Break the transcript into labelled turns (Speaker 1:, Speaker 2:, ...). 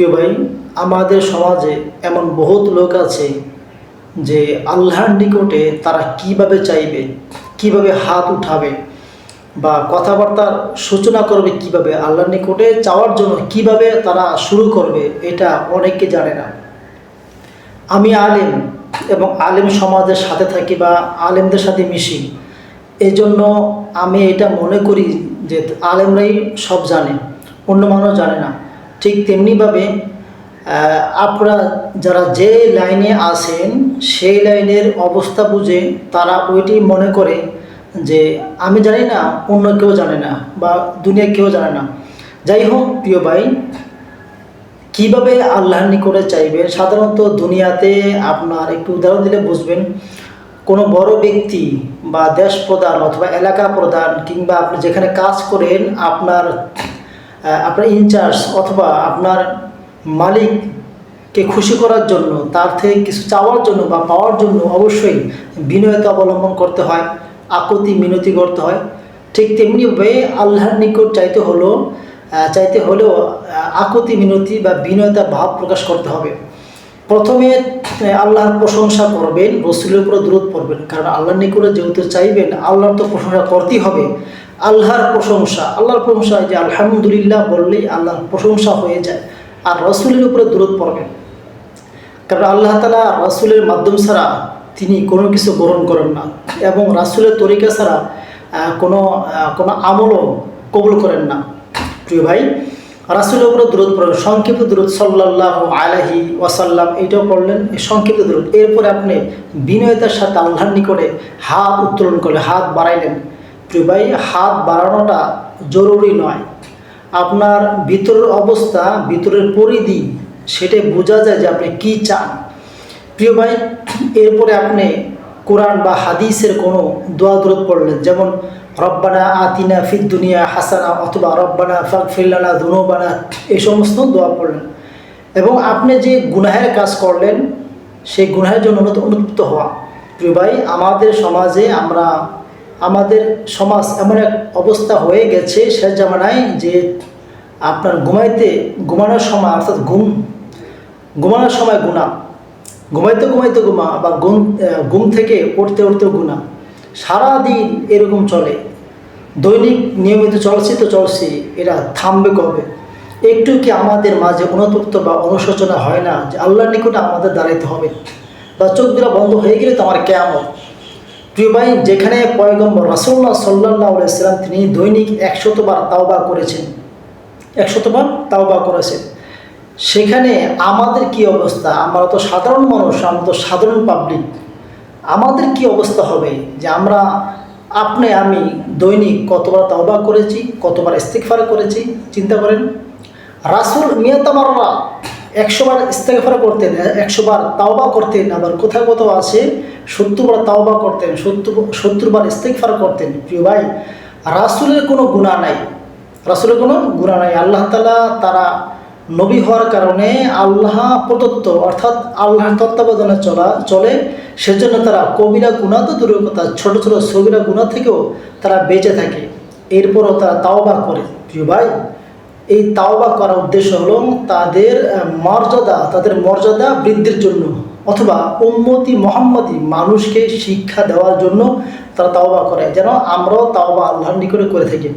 Speaker 1: প্রিয় ভাই, আমাদের সমাজে এমন বহুত লোক আছে যে আল্লাহর নিকটে তারা কীভাবে চাইবে, কীভাবে হাত উঠাবে বা কথাবার্তার সূচনা করবে কীভাবে, আল্লাহর নিকটে চাওয়ার জন্য কীভাবে তারা শুরু করবে, এটা অনেকে জানে না। আমি আলেম এবং আলেম সমাজের সাথে থাকি বা আলেমদের সাথে মিশি এই জন্য আমি এটা মনে করি যে আলেমরাই সব জানে, অন্য মানুষ জানে না। ঠিক তেমনিভাবে আপনারা যারা যে লাইনে আছেন, সেই লাইনের অবস্থা বুঝে তারা ওইটি মনে করে যে আমি জানি না, অন্য কেউ জানে না বা দুনিয়া কেউ জানে না। যাই হোক, প্রিয় ভাই, কীভাবে আল্লাহর নিকটে চাইবেন? সাধারণত দুনিয়াতে আপনার একটু উদাহরণ দিলে বুঝবেন। কোনো বড় ব্যক্তি বা দেশ প্রধান অথবা এলাকা প্রধান কিংবা আপনি যেখানে কাজ করেন, আপনার আপনার ইনচার্জ অথবা আপনার মালিককে খুশি করার জন্য, তার থেকে কিছু চাওয়ার জন্য বা পাওয়ার জন্য অবশ্যই বিনয়তা অবলম্বন করতে হয়, আকতি, মিনতি করতে হয়। ঠিক তেমনিভাবে আল্লাহর নিকট চাইতে হলো চাইতে হলেও আকতি, মিনতি বা বিনয়তা ভাব প্রকাশ করতে হবে। প্রথমে আল্লাহর প্রশংসা করবেন, রসুলের উপরে দূরত পড়বেন। কারণ আল্লাহর নিকটে যেহেতু চাইবেন, আল্লাহর তো প্রশংসা করতেই হবে। আল্লাহর প্রশংসা আল্লাহর প্রশংসা যে আলহামদুলিল্লাহ বললেই আল্লাহর প্রশংসা হয়ে যায় আর রসুলের উপরে দূরত পড়বেন। কারণ আল্লাহ তালা রাসুলের মাধ্যম ছাড়া তিনি কোনো কিছু গ্রহণ করেন না এবং রাসুলের তরিকা ছাড়া কোনো কোনো আমলও কবুল করেন না। প্রিয় ভাই, রাসুলের উপরে দূরত পড়েন, সংক্ষিপ্ত দূরত সাল্লাহ আলাহি ওয়াসাল্লাম, এইটাও পড়লেন সংক্ষিপ্ত দূরত এরপরে আপনি বিনয়তার সাথে আল্লাহর নিকটে হাত উত্তোলন করলেন, হাত বাড়াইলেন। প্রিয় ভাই হাত বাড়ানোটা জরুরি নয়। আপনার ভিতরের অবস্থা, ভিতরের পরিধি সেটাই বোঝা যায় যে আপনি কী চান। প্রিয় ভাই, এরপরে আপনি কোরআন বা হাদিসের কোনো দোয়া দূরত পড়লেন, যেমন, রব্বানা আতিনা ফিদ দুনিয়া হাসানা অথবা, রব্বানা ফাক ফিল্লানা ধুনুবানা এই সমস্ত দোয়া পড়লেন। এবং আপনি যে গুনাহের কাজ করলেন, সেই গুনাহের জন্য অনুত- অনুতপ্ত হওয়া। প্রিয় ভাই, আমাদের সমাজে আমরা আমাদের সমাজ এমন এক অবস্থা হয়ে গেছে সে জামানায় যে আপনার ঘুমাইতে ঘুমানোর সময়, অর্থাৎ ঘুম, ঘুমানোর সময় গুণা ঘুমাইতে ঘুমাইতে ঘুমা বা ঘুম ঘুম থেকে উঠতে উঠতে গুণা সারাদিন এরকম চলে। দৈনিক নিয়মিত চলছি তো চলছি, এটা থামবে কবে? একটু কি আমাদের মাঝে অনুতপ্ত বা অনুশোচনা হয় না যে আল্লাহর নিকটে আমাদের দাঁড়াইতে হবে? বা চোখ দুটা বন্ধ হয়ে গেলে তো আমার কেমন প্রিয় ভাই, যেখানে পয়গম্বর রাসুল্লাহ সাল্লাহ ইসলাম তিনি দৈনিক একশতবার তাওবা করেছেন। একশতবার তাওবা করেছেন। সেখানে আমাদের কি অবস্থা? আমরা তো সাধারণ মানুষ, আমরা তো সাধারণ পাবলিক আমাদের কি অবস্থা হবে? যে আমরা, আপনি, আমি দৈনিক কতবার তাওবা করেছি, কতবার ইস্তেকফার করেছি, চিন্তা করেন। রাসুল মিয়াতামাররা একশোবার ইস্তেকফার করতেন, একশোবার তাওবা করতেন, আবার কোথাও কোথাও আছে সত্তরবার তাওবা করতেন, সত্তর, সত্তরবার ইস্তেকফার করতেন। প্রিয় ভাই, রাসুলের কোনো গুণা নাই। রাসুলের কোনো গুণা নাই। আল্লাহ তালা তারা নবী হওয়ার কারণে আল্লাহ প্রদত্ত, অর্থাৎ আল্লাহর তত্ত্বাবধানে চলা, চলে। সেজন্য তারা কবিরা গুণা তো দূরের কথা, ছোট ছোট সবিরা গুণা থেকেও তারা বেঁচে থাকে। এরপরও তারা তাওবা করে। প্রিয় ভাই এই তাওবা করার উদ্দেশ্য হলো তাদের মর্যাদা তাদের মর্যাদা বৃদ্ধির জন্য অথবা উম্মতি মোহাম্মদী মানুষকে শিক্ষা দেওয়ার জন্য তারা তাওবা করে। যেন আমরাও তাওবা আল্লাহর নিকটে করে থাকি।